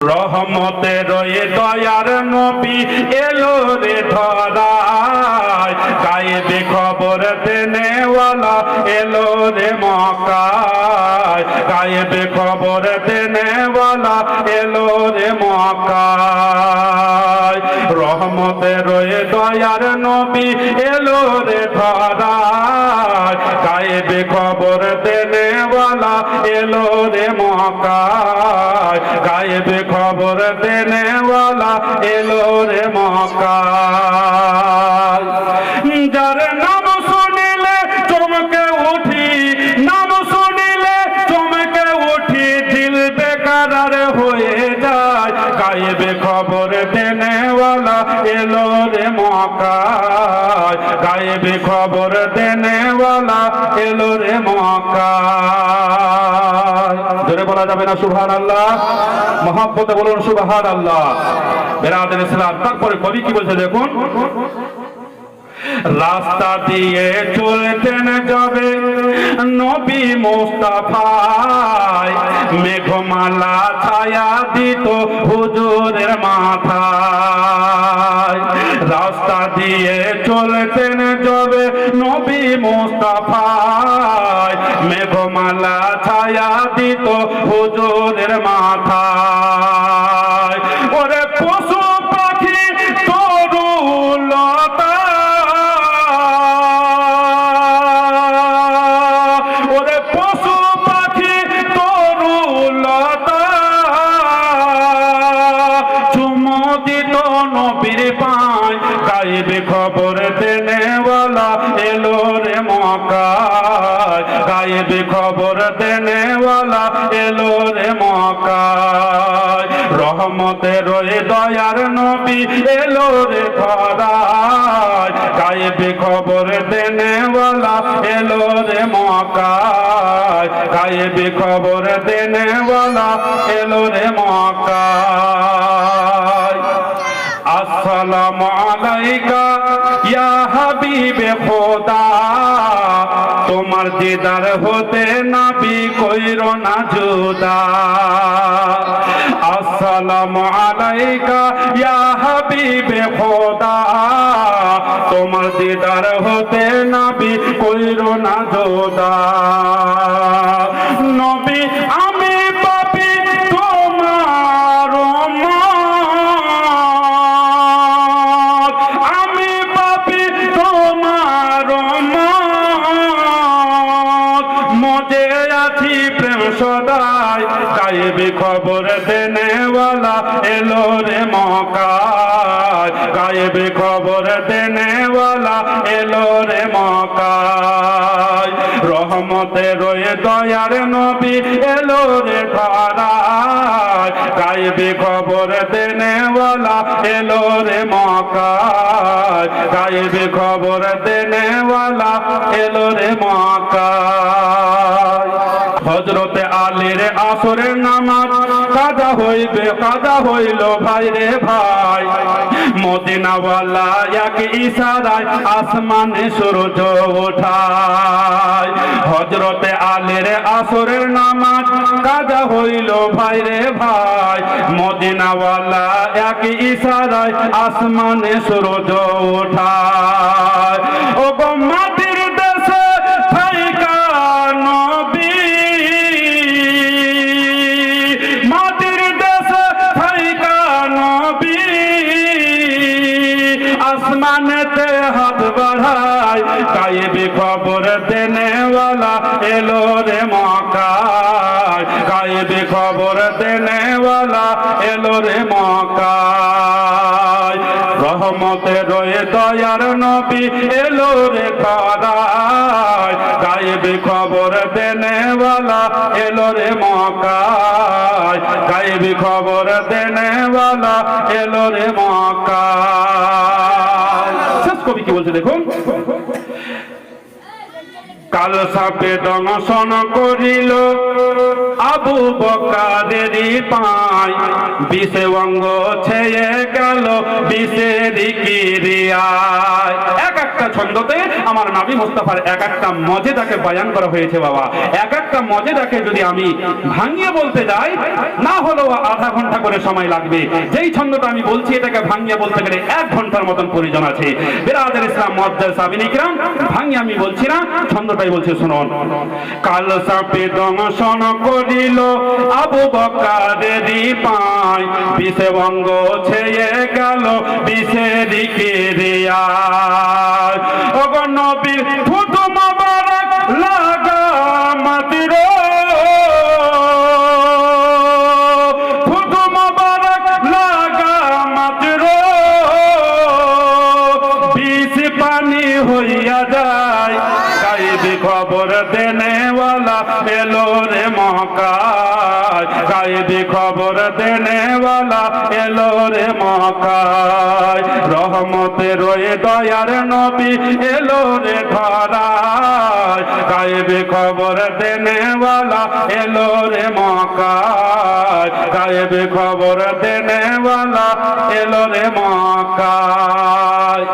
রহমতে রয়ে দয়ার নবী এলো রে ধরায়। গায়েবে খবর দেনেওয়ালা এলো রে মকায় গায়েবে খবর দেনেওয়ালা এলো রে মকায় রহমতে রয়ে দয়ার নবী এলো রে ধরায়। গায়েবে খবর দেনেওয়ালা এলো রে মকায় খবর দেনেওয়ালা এলো রে মকায় যার নাম শুনিলে চমকে উঠি, নাম শুনিলে চমকে উঠি, দিল বেকার হয়ে যায়। গায়েবে খবর দেনেওয়ালা এলো রে মকায় গায়েবে খবর দেনেওয়ালা এলো রে মকায় জোরে বলা যাবে না সুবহান আল্লাহ মহাব্বতে বলুন সুবহান আল্লাহ বেরাদের ইসলাম, তারপরে কবি কি বলছে দেখুন? রাস্তা দিয়ে চলতেন যাবে নবী মোস্তাফায় মেঘমালা ছায়া দিত হুজুরের মাথায়। রাস্তা দিয়ে চলতেন যাবে নবী মোস্তাফায়। মেঘমালা ছায়া দিত হুজুরের মাথায়। ওরে গাইবে খবর দেনেওয়ালা এলো রে মকায় রহমতে রয়ে দয়ার নবী এলো রে ধরায় গাইবে খবর দেনেওয়ালা এলো রে মকায় গাইবে খবর দেনেওয়ালা এলো রে মকায় আসসালামু আলাইকা ইয়া হাবিবে খোদা। তোমার দিদার হতে নাবি কইর না জুদা। আসসালামু আলাইকা ইয়া হাবিবে খোদা। তোমার দিদার হতে নাবি কইর না জুদা। গায়েবে খবর দেনেওয়ালা এলো রে মকায় গায়েবে খবর দেনেওয়ালা এলো রে মকায় রহমতে রয়ে দয়ার নবী এলো রে ধরায়। গায়েবে খবর দেনেওয়ালা এলো রে মকায় গায়েবে খবর দেনেওয়ালা এলো রে মকায় হজরতে আলীর আসরের নামাজ কাজা হইবে কাজা হইল ভাই রে ভাই। মদিনাওয়ালা এক ইশারায় আসমানে সূর্য ওঠায়। হজরতে আলীর আসরের নামাজ কাজা হইল ভাই রে ভাই। মদিনাওয়ালা এক ইশারায় আসমানে সূর্য ওঠায়। ও গো খবর দেনেওয়ালা এলো রে মকায় গায়েবে খবর দেনেওয়ালা এলো রে মকায় রহমতে রয়ে দয়ার নবী এলো রে তারায় গায়েবে খবর দেনেওয়ালা এলো রে মকায় গায়েবে খবর দেনেওয়ালা এলো রে মকায় শেষ কবি কি বলছে দেখুন? কাল সাপে দংশন করিল। আবু বকাদেরি পাই। বিষে অঙ্গ ছেয়ে গেল বিষের কিরিয়ায় একটা ছন্দতে আমার নাবি মুস্তাফার এক একটা মজেদাকে বয়ান করা হয়েছে বাবা। এক একটা মজেদাকে যদি আমি ভাঙিয়ে বলতে যাই, না হলেও আধা ঘণ্টা করে সময় লাগবে। যেই ছন্দটা আমি বলছি, এটাকে ভাঙিয়ে বলতে গেলে এক ঘণ্টার মতন প্রয়োজন আছে। বেরাদের ইসলাম মজ্জাল সাবিন ইকরাম, ভাঙিয়ে আমি বলছি না, ছন্দটাই বলছি, শুনুন। কাল সাপে দংশন করিল আবু বকারেরই পায় বিষে বঙ্গ ছেয়ে গেল বিষে দিকে রিয়ায়। অগণবীর গাইবি খবর দেনেওয়ালা এলো রে মহকায় রহমতে রয়ে দয়ার নবী এলো রে ধরায় গাইবি খবর দেনেওয়ালা এলো রে মহকায় গাইবি খবর দেনেওয়ালা এলো রে মহকায়